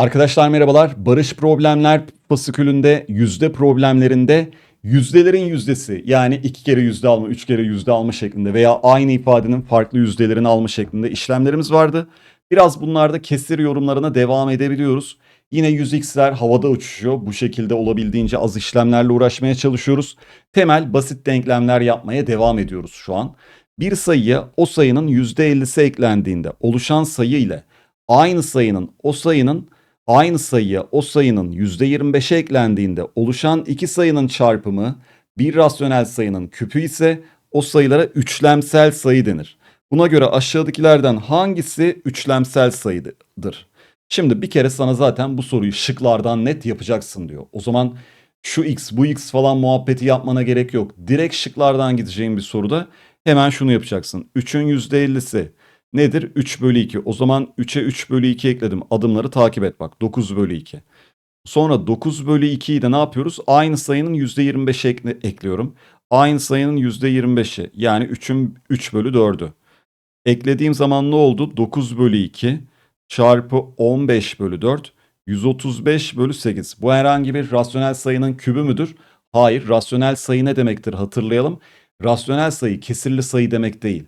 Arkadaşlar merhabalar. Barış problemler fasikülünde yüzde problemlerinde yüzdelerin yüzdesi yani iki kere yüzde alma, üç kere yüzde alma şeklinde veya aynı ifadenin farklı yüzdelerini alma şeklinde işlemlerimiz vardı. Biraz bunlarda kesir yorumlarına devam edebiliyoruz. Yine 100x'ler havada uçuşuyor. Bu şekilde olabildiğince az işlemlerle uğraşmaya çalışıyoruz. Temel basit denklemler yapmaya devam ediyoruz şu an. Bir sayıya o sayının %50'si eklendiğinde oluşan sayı ile aynı sayının o sayının aynı sayıya o sayının %25'e eklendiğinde oluşan iki sayının çarpımı bir rasyonel sayının küpü ise o sayılara üçlemsel sayı denir. Buna göre aşağıdakilerden hangisi üçlemsel sayıdır? Şimdi bir kere sana zaten bu soruyu şıklardan net yapacaksın diyor. O zaman şu x bu x falan muhabbeti yapmana gerek yok. Direkt şıklardan gideceğin bir soruda hemen şunu yapacaksın. 3'ün %50'si nedir? 3 bölü 2. O zaman 3'e 3 bölü 2 ekledim. Adımları takip et bak. 9 bölü 2. Sonra 9 bölü 2'yi de ne yapıyoruz? Aynı sayının %25'e ekle, ekliyorum. Aynı sayının %25'i yani 3'ün 3 bölü 4'ü. Eklediğim zaman ne oldu? 9 bölü 2 çarpı 15 bölü 4 135 bölü 8. Bu herhangi bir rasyonel sayının kübü müdür? Hayır. Rasyonel sayı ne demektir hatırlayalım. Rasyonel sayı kesirli sayı demek değil.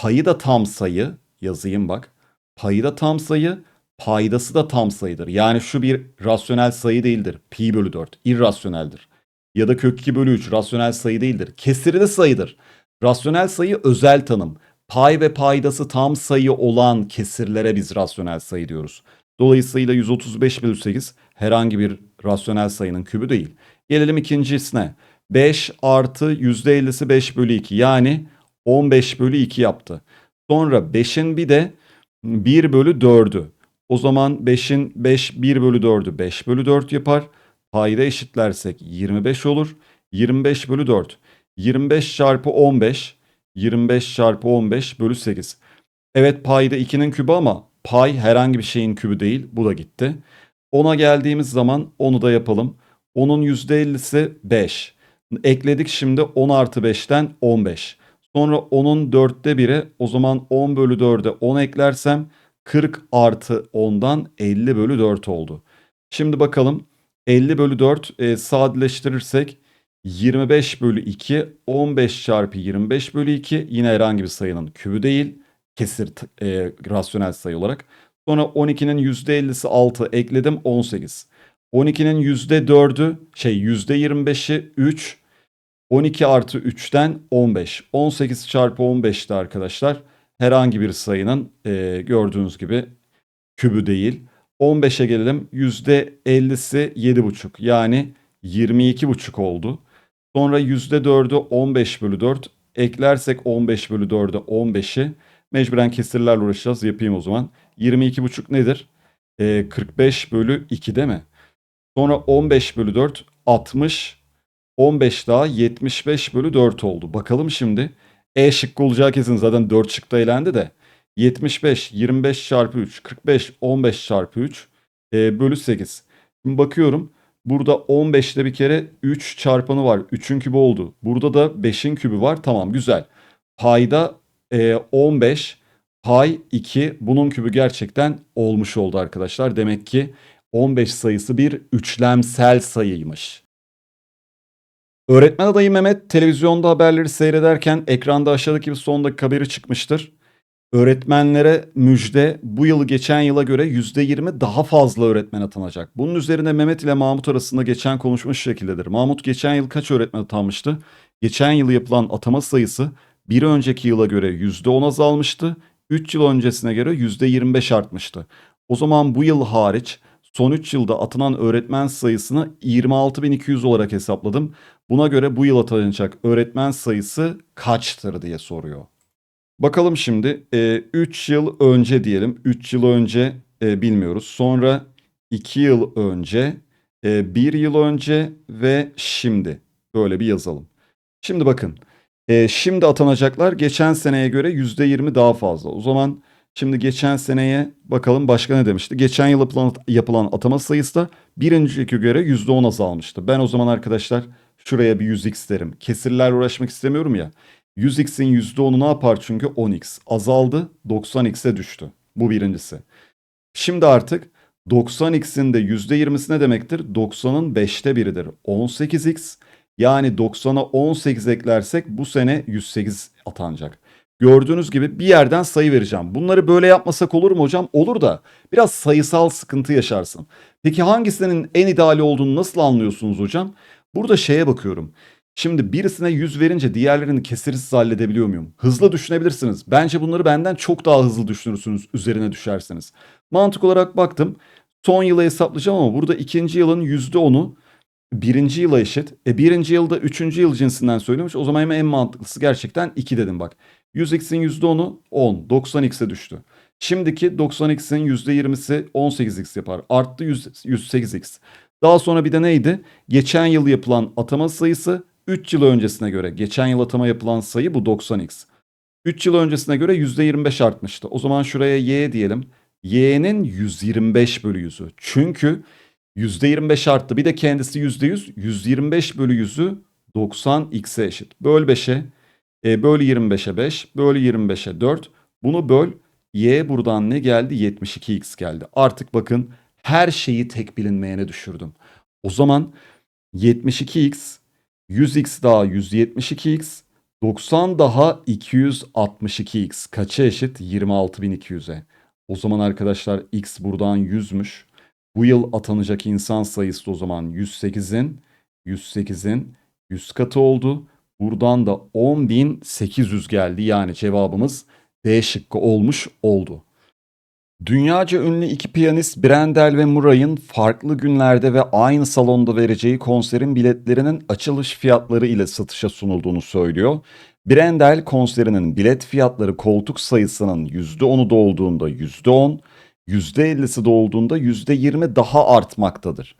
Payı da tam sayı yazayım bak. Payı da tam sayı, paydası da tam sayıdır. Yani şu bir rasyonel sayı değildir. Pi bölü 4 irrasyoneldir. Ya da kök 2 bölü 3 rasyonel sayı değildir. Kesirli sayıdır. Rasyonel sayı özel tanım. Pay ve paydası tam sayı olan kesirlere biz rasyonel sayı diyoruz. Dolayısıyla 135 bölü 8 herhangi bir rasyonel sayının kübü değil. Gelelim ikincisine. 5 artı %50'si 5 bölü 2 yani 15 bölü 2 yaptı. Sonra 5'in bir de 1 bölü 4'ü. O zaman 5'in 5 1 bölü 4'ü 5 bölü 4 yapar. Payda eşitlersek 25 olur. 25 bölü 4. 25 çarpı 15. 25 çarpı 15 bölü 8. Evet payda 2'nin kübü ama pay herhangi bir şeyin kübü değil. Bu da gitti. 10'a geldiğimiz zaman onu da yapalım. 10'un %50'si 5. Ekledik şimdi 10 artı 5'ten 15. Sonra 10'un 4'te 1'i o zaman 10 bölü 4'e 10 eklersem 40 artı 10'dan 50 bölü 4 oldu. Şimdi bakalım 50 bölü 4 e, sadeleştirirsek 25 bölü 2 15 çarpı 25 bölü 2 yine herhangi bir sayının kübü değil kesir e, rasyonel sayı olarak. Sonra 12'nin %50'si 6 ekledim 18. 12'nin %4'ü şey %25'i 3 12 artı 3'ten 15. 18 çarpı 15'te arkadaşlar herhangi bir sayının e, gördüğünüz gibi kübü değil. 15'e gelelim. %50'si 7,5 yani 22,5 oldu. Sonra %4'ü 15 bölü 4 eklersek 15 bölü 4'e 15'i mecburen kesirlerle uğraşacağız. Yapayım o zaman. 22,5 nedir? E, 45 bölü 2 değil mi? Sonra 15 bölü 4 60 15 daha 75 bölü 4 oldu. Bakalım şimdi. E şıkkı olacağı kesin zaten 4 şıkta elendi de. 75, 25 çarpı 3, 45, 15 çarpı 3 e, bölü 8. Şimdi bakıyorum. Burada 15'te bir kere 3 çarpanı var. 3'ün kübü oldu. Burada da 5'in kübü var. Tamam güzel. Payda e, 15, pay 2. Bunun kübü gerçekten olmuş oldu arkadaşlar. Demek ki 15 sayısı bir üçlemsel sayıymış. Öğretmen adayı Mehmet televizyonda haberleri seyrederken ekranda aşağıdaki bir son dakika haberi çıkmıştır. Öğretmenlere müjde bu yıl geçen yıla göre %20 daha fazla öğretmen atanacak. Bunun üzerine Mehmet ile Mahmut arasında geçen konuşma şu şekildedir. Mahmut geçen yıl kaç öğretmen atanmıştı? Geçen yıl yapılan atama sayısı bir önceki yıla göre %10 azalmıştı. 3 yıl öncesine göre %25 artmıştı. O zaman bu yıl hariç son 3 yılda atanan öğretmen sayısını 26.200 olarak hesapladım. Buna göre bu yıl atanacak öğretmen sayısı kaçtır diye soruyor. Bakalım şimdi 3 yıl önce diyelim. 3 yıl önce e, bilmiyoruz. Sonra 2 yıl önce, 1 yıl önce ve şimdi. Böyle bir yazalım. Şimdi bakın. e, şimdi atanacaklar geçen seneye göre %20 daha fazla. O zaman şimdi geçen seneye bakalım başka ne demişti? Geçen yıl yapılan, yapılan atama sayısı da bir önceki göre %10 azalmıştı. Ben o zaman arkadaşlar şuraya bir 100x derim. Kesirlerle uğraşmak istemiyorum ya. 100x'in %10'u ne yapar çünkü 10x. Azaldı 90x'e düştü. Bu birincisi. Şimdi artık 90x'in de %20'si ne demektir? 90'ın 5'te biridir. 18x yani 90'a 18 eklersek bu sene 108 atanacak. Gördüğünüz gibi bir yerden sayı vereceğim. Bunları böyle yapmasak olur mu hocam? Olur da biraz sayısal sıkıntı yaşarsın. Peki hangisinin en ideali olduğunu nasıl anlıyorsunuz hocam? Burada şeye bakıyorum. Şimdi birisine 100 verince diğerlerini kesirsiz halledebiliyor muyum? Hızlı düşünebilirsiniz. Bence bunları benden çok daha hızlı düşünürsünüz üzerine düşerseniz. Mantık olarak baktım. Son yılı hesaplayacağım ama burada ikinci yılın %10'u birinci yıla eşit. E birinci yılda üçüncü yıl cinsinden söylemiş. O zaman en mantıklısı gerçekten 2 dedim bak. 100x'in %10'u 10. 90x'e düştü. Şimdiki 90x'in %20'si 18x yapar. Arttı 100, 108x. Daha sonra bir de neydi? Geçen yıl yapılan atama sayısı 3 yıl öncesine göre. Geçen yıl atama yapılan sayı bu 90x. 3 yıl öncesine göre %25 artmıştı. O zaman şuraya y diyelim. y'nin 125 bölü 100'ü. Çünkü %25 arttı. Bir de kendisi %100. 125 bölü 100'ü 90x'e eşit. Böl 5'e. E, böl 25'e 5. Böl 25'e 4. Bunu böl. Y buradan ne geldi? 72x geldi. Artık bakın her şeyi tek bilinmeyene düşürdüm. O zaman 72x, 100x daha 172x, 90 daha 262x. Kaça eşit? 26.200'e. O zaman arkadaşlar x buradan 100'müş. Bu yıl atanacak insan sayısı o zaman 108'in 108'in 100 katı oldu. Buradan da 10.800 geldi. Yani cevabımız D şıkkı olmuş oldu. Dünyaca ünlü iki piyanist Brendel ve Murray'ın farklı günlerde ve aynı salonda vereceği konserin biletlerinin açılış fiyatları ile satışa sunulduğunu söylüyor. Brendel konserinin bilet fiyatları koltuk sayısının %10'u dolduğunda %10, %50'si dolduğunda %20 daha artmaktadır.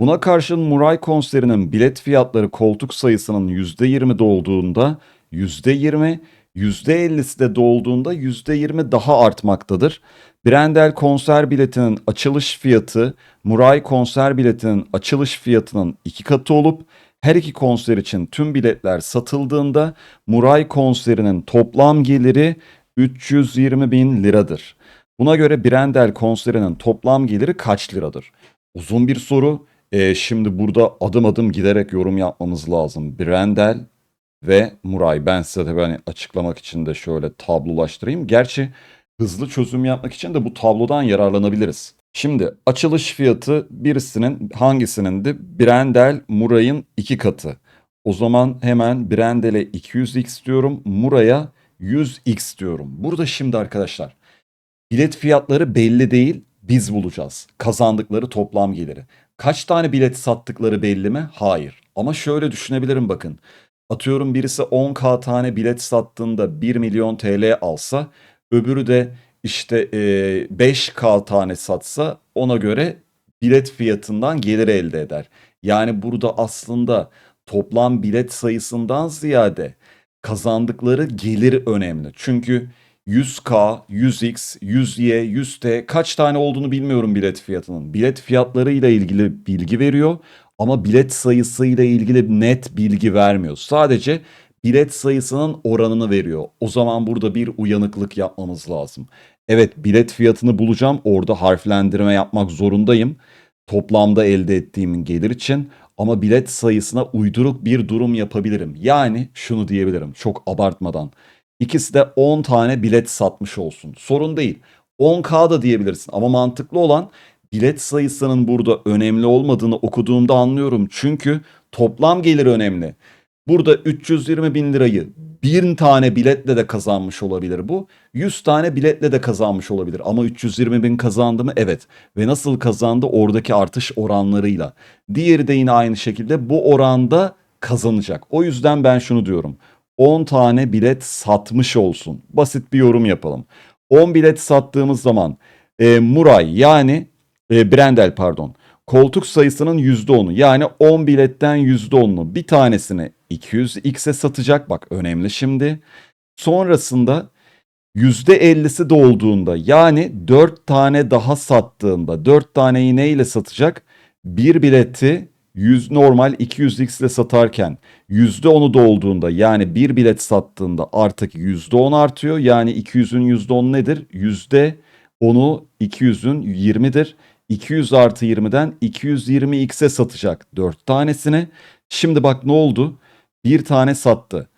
Buna karşın Muray konserinin bilet fiyatları koltuk sayısının %20 dolduğunda %20, %50'si de dolduğunda %20 daha artmaktadır. Brendel konser biletinin açılış fiyatı Muray konser biletinin açılış fiyatının iki katı olup her iki konser için tüm biletler satıldığında Muray konserinin toplam geliri 320 bin liradır. Buna göre Brendel konserinin toplam geliri kaç liradır? Uzun bir soru. Ee, şimdi burada adım adım giderek yorum yapmamız lazım. Brendel ve Muray. Ben size tabii hani açıklamak için de şöyle tablolaştırayım. Gerçi hızlı çözüm yapmak için de bu tablodan yararlanabiliriz. Şimdi açılış fiyatı birisinin hangisinin de Brendel Muray'ın iki katı. O zaman hemen Brendel'e 200x diyorum. Muray'a 100x diyorum. Burada şimdi arkadaşlar bilet fiyatları belli değil. Biz bulacağız. Kazandıkları toplam geliri. Kaç tane bilet sattıkları belli mi? Hayır. Ama şöyle düşünebilirim bakın. Atıyorum birisi 10k tane bilet sattığında 1 milyon TL alsa öbürü de işte e, 5k tane satsa ona göre bilet fiyatından gelir elde eder. Yani burada aslında toplam bilet sayısından ziyade kazandıkları gelir önemli. Çünkü 100K, 100X, 100Y, 100T kaç tane olduğunu bilmiyorum bilet fiyatının. Bilet fiyatlarıyla ilgili bilgi veriyor ama bilet sayısıyla ilgili net bilgi vermiyor. Sadece bilet sayısının oranını veriyor. O zaman burada bir uyanıklık yapmamız lazım. Evet bilet fiyatını bulacağım. Orada harflendirme yapmak zorundayım. Toplamda elde ettiğim gelir için ama bilet sayısına uyduruk bir durum yapabilirim. Yani şunu diyebilirim çok abartmadan. İkisi de 10 tane bilet satmış olsun. Sorun değil. 10K da diyebilirsin ama mantıklı olan bilet sayısının burada önemli olmadığını okuduğumda anlıyorum. Çünkü toplam gelir önemli. Burada 320 bin lirayı 1000 tane biletle de kazanmış olabilir bu. 100 tane biletle de kazanmış olabilir. Ama 320 bin kazandı mı? Evet. Ve nasıl kazandı? Oradaki artış oranlarıyla. Diğeri de yine aynı şekilde bu oranda kazanacak. O yüzden ben şunu diyorum. 10 tane bilet satmış olsun. Basit bir yorum yapalım. 10 bilet sattığımız zaman e, Muray yani e, Brendel pardon koltuk sayısının %10'u yani 10 biletten %10'unu bir tanesini 200x'e satacak. Bak önemli şimdi. Sonrasında %50'si dolduğunda yani 4 tane daha sattığında 4 taneyi neyle satacak? Bir bileti 100 normal 200x ile satarken %10'u dolduğunda yani bir bilet sattığında artık %10 artıyor. Yani 200'ün %10 nedir? %10'u 200'ün 20'dir. 200 artı 20'den 220x'e satacak 4 tanesini. Şimdi bak ne oldu? Bir tane sattı.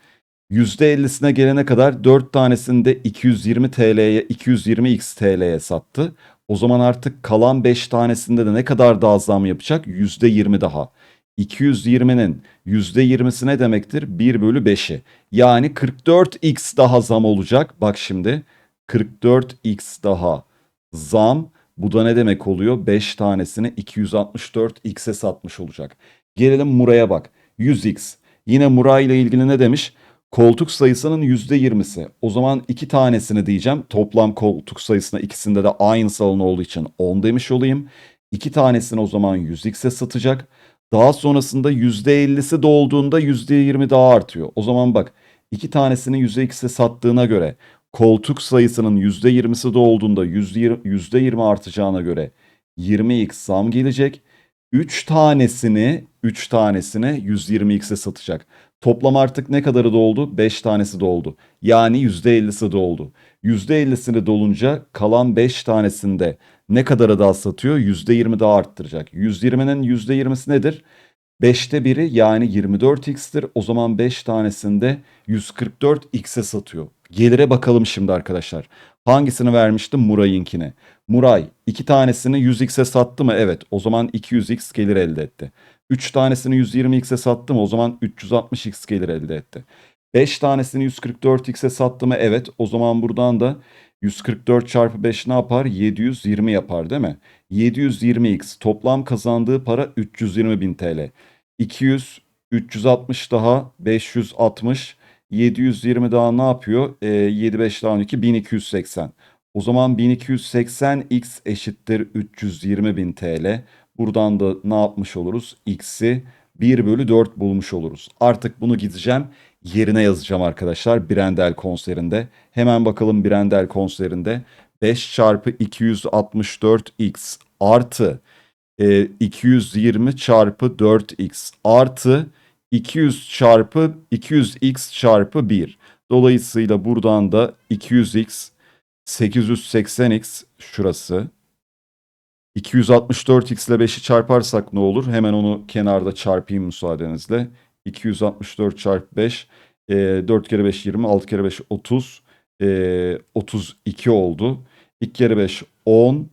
%50'sine gelene kadar 4 tanesini de 220 TL'ye 220x TL'ye sattı. O zaman artık kalan 5 tanesinde de ne kadar daha zam yapacak? %20 daha. 220'nin %20'si ne demektir? 1 bölü 5'i. Yani 44x daha zam olacak. Bak şimdi 44x daha zam. Bu da ne demek oluyor? 5 tanesini 264x'e satmış olacak. Gelelim Muray'a bak. 100x. Yine Muray ile ilgili ne demiş? Koltuk sayısının %20'si. O zaman iki tanesini diyeceğim. Toplam koltuk sayısına ikisinde de aynı salon olduğu için 10 demiş olayım. İki tanesini o zaman 100x'e satacak. Daha sonrasında %50'si dolduğunda %20 daha artıyor. O zaman bak iki tanesini 100x'e sattığına göre koltuk sayısının %20'si dolduğunda %20, %20 artacağına göre 20x zam gelecek. 3 tanesini 3 tanesini 120x'e satacak. Toplam artık ne kadarı doldu? 5 tanesi doldu. Yani %50'si doldu. %50'sini dolunca kalan 5 tanesinde ne kadarı daha satıyor? %20 daha arttıracak. 120'nin %20'si nedir? 5'te biri yani 24x'tir. O zaman 5 tanesinde 144x'e satıyor. Gelire bakalım şimdi arkadaşlar. Hangisini vermiştim? Muray'ınkine. Muray 2 tanesini 100x'e sattı mı? Evet. O zaman 200x gelir elde etti. 3 tanesini 120x'e sattı mı? O zaman 360x gelir elde etti. 5 tanesini 144x'e sattı mı? Evet. O zaman buradan da 144 çarpı 5 ne yapar? 720 yapar değil mi? 720x toplam kazandığı para 320 bin TL. 200, 360 daha 560, 720 daha ne yapıyor? E, 7 5 daha 12 1280. O zaman 1280x eşittir 320 bin TL. Buradan da ne yapmış oluruz? X'i 1 bölü 4 bulmuş oluruz. Artık bunu gideceğim yerine yazacağım arkadaşlar Brendel konserinde. Hemen bakalım Brendel konserinde 5 çarpı 264x artı e, 220 çarpı 4x artı 200 çarpı 200x çarpı 1. Dolayısıyla buradan da 200x 880x şurası 264x ile 5'i çarparsak ne olur? Hemen onu kenarda çarpayım müsaadenizle. 264 çarpı 5. E, 4 kere 5 20. 6 kere 5 30. E, 32 oldu. 2 kere 5 10.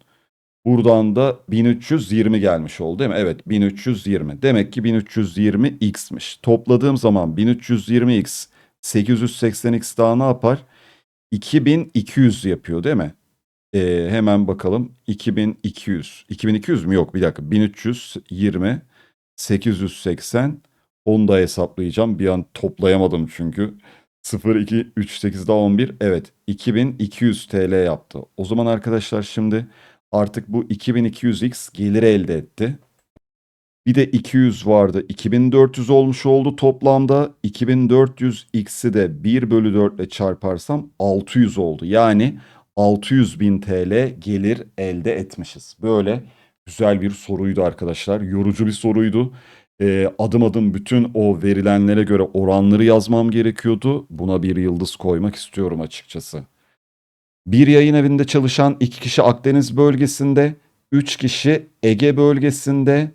Buradan da 1320 gelmiş oldu değil mi? Evet 1320. Demek ki 1320x'miş. Topladığım zaman 1320x 880x daha ne yapar? 2200 yapıyor değil mi? Ee, hemen bakalım. 2200. 2200 mü? Yok bir dakika. 1320. 880. Onu da hesaplayacağım. Bir an toplayamadım çünkü. 0, 2, 3, 8 daha 11. Evet. 2200 TL yaptı. O zaman arkadaşlar şimdi artık bu 2200x gelir elde etti. Bir de 200 vardı. 2400 olmuş oldu toplamda. 2400x'i de 1 bölü 4 ile çarparsam 600 oldu. Yani 600 bin TL gelir elde etmişiz. Böyle güzel bir soruydu arkadaşlar. Yorucu bir soruydu. Ee, adım adım bütün o verilenlere göre oranları yazmam gerekiyordu. Buna bir yıldız koymak istiyorum açıkçası. Bir yayın evinde çalışan iki kişi Akdeniz bölgesinde, üç kişi Ege bölgesinde,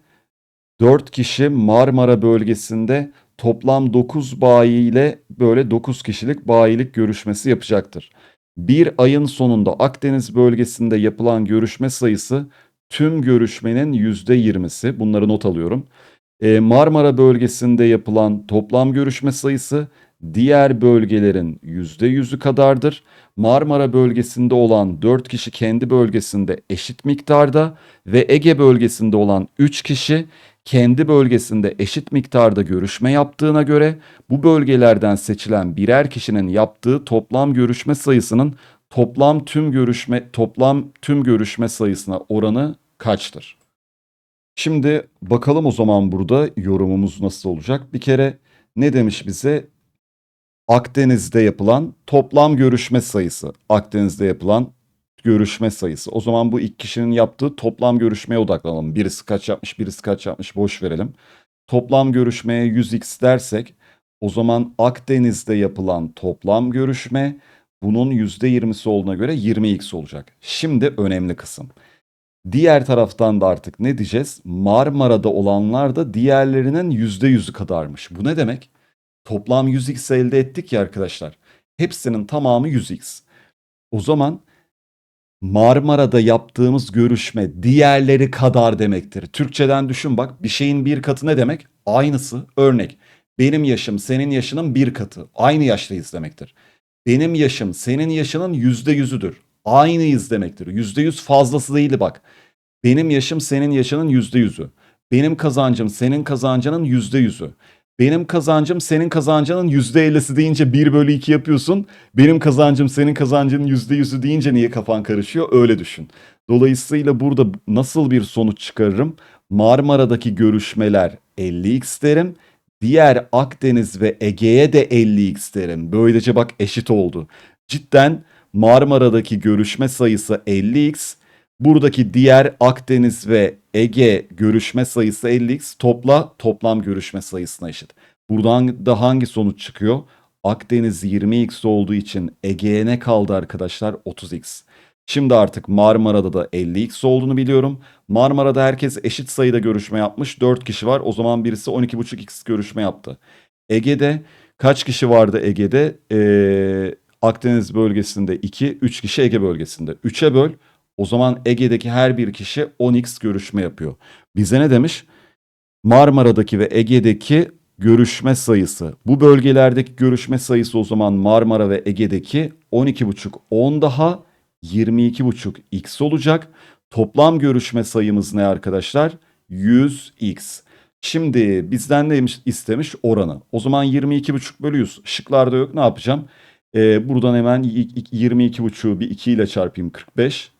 dört kişi Marmara bölgesinde toplam 9 bayi ile böyle 9 kişilik bayilik görüşmesi yapacaktır. Bir ayın sonunda Akdeniz bölgesinde yapılan görüşme sayısı tüm görüşmenin %20'si. Bunları not alıyorum. Ee, Marmara bölgesinde yapılan toplam görüşme sayısı diğer bölgelerin %100'ü kadardır. Marmara bölgesinde olan 4 kişi kendi bölgesinde eşit miktarda ve Ege bölgesinde olan 3 kişi kendi bölgesinde eşit miktarda görüşme yaptığına göre bu bölgelerden seçilen birer kişinin yaptığı toplam görüşme sayısının toplam tüm görüşme toplam tüm görüşme sayısına oranı kaçtır? Şimdi bakalım o zaman burada yorumumuz nasıl olacak? Bir kere ne demiş bize? Akdeniz'de yapılan toplam görüşme sayısı. Akdeniz'de yapılan görüşme sayısı. O zaman bu iki kişinin yaptığı toplam görüşmeye odaklanalım. Birisi kaç yapmış, birisi kaç yapmış boş verelim. Toplam görüşmeye 100x dersek o zaman Akdeniz'de yapılan toplam görüşme bunun %20'si olduğuna göre 20x olacak. Şimdi önemli kısım. Diğer taraftan da artık ne diyeceğiz? Marmara'da olanlar da diğerlerinin %100'ü kadarmış. Bu ne demek? Toplam 100x elde ettik ya arkadaşlar. Hepsinin tamamı 100x. O zaman Marmara'da yaptığımız görüşme diğerleri kadar demektir. Türkçeden düşün bak bir şeyin bir katı ne demek? Aynısı. Örnek benim yaşım senin yaşının bir katı. Aynı yaştayız demektir. Benim yaşım senin yaşının yüzde yüzüdür. Aynıyız demektir. Yüzde yüz fazlası değil bak. Benim yaşım senin yaşının yüzde yüzü. Benim kazancım senin kazancının yüzde yüzü. Benim kazancım senin kazancının yüzde ellisi deyince 1 bölü 2 yapıyorsun. Benim kazancım senin kazancının yüzde yüzü deyince niye kafan karışıyor öyle düşün. Dolayısıyla burada nasıl bir sonuç çıkarırım? Marmara'daki görüşmeler 50x derim. Diğer Akdeniz ve Ege'ye de 50x derim. Böylece bak eşit oldu. Cidden Marmara'daki görüşme sayısı 50x. Buradaki diğer Akdeniz ve Ege görüşme sayısı 50x. Topla toplam görüşme sayısına eşit. Buradan da hangi sonuç çıkıyor? Akdeniz 20x olduğu için Ege'ye ne kaldı arkadaşlar? 30x. Şimdi artık Marmara'da da 50x olduğunu biliyorum. Marmara'da herkes eşit sayıda görüşme yapmış. 4 kişi var. O zaman birisi 12,5x görüşme yaptı. Ege'de kaç kişi vardı Ege'de? Ee, Akdeniz bölgesinde 2, 3 kişi Ege bölgesinde. 3'e böl. O zaman Ege'deki her bir kişi 10x görüşme yapıyor. Bize ne demiş? Marmara'daki ve Ege'deki görüşme sayısı. Bu bölgelerdeki görüşme sayısı o zaman Marmara ve Ege'deki 12,5 10 daha 22,5 x olacak. Toplam görüşme sayımız ne arkadaşlar? 100x. Şimdi bizden neymiş istemiş oranı. O zaman 22,5 bölü 100. Şıklarda yok ne yapacağım? Ee, buradan hemen 22,5'u bir 2 ile çarpayım 45.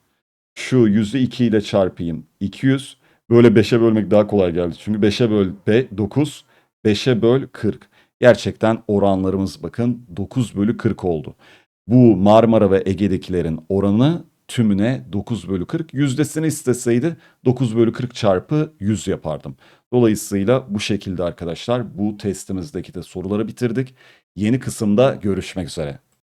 Şu 100'ü 2 ile çarpayım 200. Böyle 5'e bölmek daha kolay geldi. Çünkü 5'e böl 9, 5'e böl 40. Gerçekten oranlarımız bakın 9 bölü 40 oldu. Bu Marmara ve Ege'dekilerin oranı tümüne 9 bölü 40. Yüzdesini isteseydi 9 bölü 40 çarpı 100 yapardım. Dolayısıyla bu şekilde arkadaşlar bu testimizdeki de soruları bitirdik. Yeni kısımda görüşmek üzere.